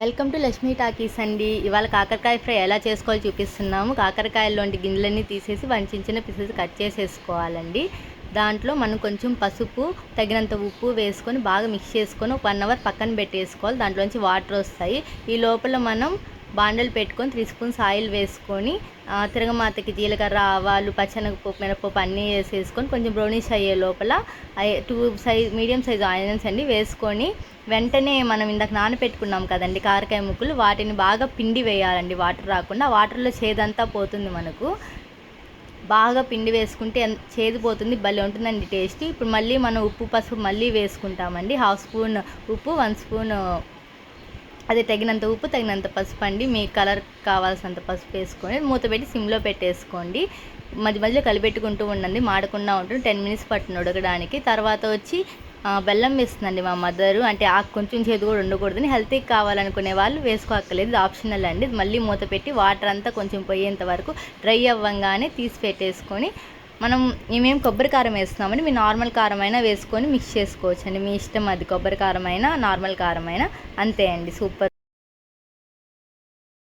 Welcome to Lakshmi talkies అండి. ఇవాళ కాకరకాయ ఫ్రై ఎలా చేసుకోవాలో చూపిస్తున్నాము. కాకరకాయల్లోంటి గింజలన్నీ తీసేసి వంచిన పీసెస్ కట్ చేసేసుకోవాలండి. దాంట్లో మనం కొంచెం పసుపు తగినంత ఉప్పు వేసుకొని బాగా మిక్స్ చేసుకొని వన్ అవర్ పక్కన పెట్టేసుకోవాలి. దాంట్లోంచి వాటర్ వస్తాయి. ఈ లోపల మనం బాండలు పెట్టుకొని త్రీ స్పూన్స్ ఆయిల్ వేసుకొని తిరగమాతకి జీలకర్ర ఆవాలు పచ్చనగపప్పు మినపప్పు అన్నీ వేసేసుకొని కొంచెం బ్రౌనిష్ అయ్యే లోపల two size medium size onions అండి వేసుకొని వెంటనే మనం ఇందాక నానబెట్టుకున్నాం కదండి కారకాయ ముక్కలు వాటిని బాగా పిండి వేయాలండి వాటర్ రాకుండా. వాటర్లో చేదంతా పోతుంది మనకు. బాగా పిండి వేసుకుంటే చేదు పోతుంది భలే ఉంటుందండి టేస్ట్. ఇప్పుడు మళ్ళీ మనం ఉప్పు పసుపు మళ్ళీ వేసుకుంటామండి. హాఫ్ స్పూన్ ఉప్పు వన్ స్పూన్ అది తగినంత ఉప్పు తగినంత పసుపు అండి. మీ కలర్ కావాల్సినంత పసుపు వేసుకొని మూత పెట్టి సిమ్లో పెట్టేసుకోండి. మధ్య మధ్యలో కలిపెట్టుకుంటూ ఉండండి. మాడకుండా ఉంటుంది. టెన్ మినిట్స్ పట్టును ఉడకడానికి. తర్వాత వచ్చి బెల్లం వేస్తుందండి మా మదరు. అంటే ఆ కొంచెం చేదు కూడా ఉండకూడదని. హెల్తీకి కావాలనుకునే వాళ్ళు వేసుకోక్కర్లేదు. ఆప్షనల్ అండి. మళ్ళీ మూత పెట్టి వాటర్ అంతా కొంచెం పోయేంత వరకు డ్రై అవ్వంగానే తీసి పెట్టేసుకొని మనం మేమేం కొబ్బరి కారం వేస్తున్నామని మీ నార్మల్ కారం అయినా వేసుకొని మిక్స్ చేసుకోవచ్చు అండి మీ ఇష్టం అది కొబ్బరి కారం అయినా నార్మల్ కారం అయినా అంతే అండి. సూపర్.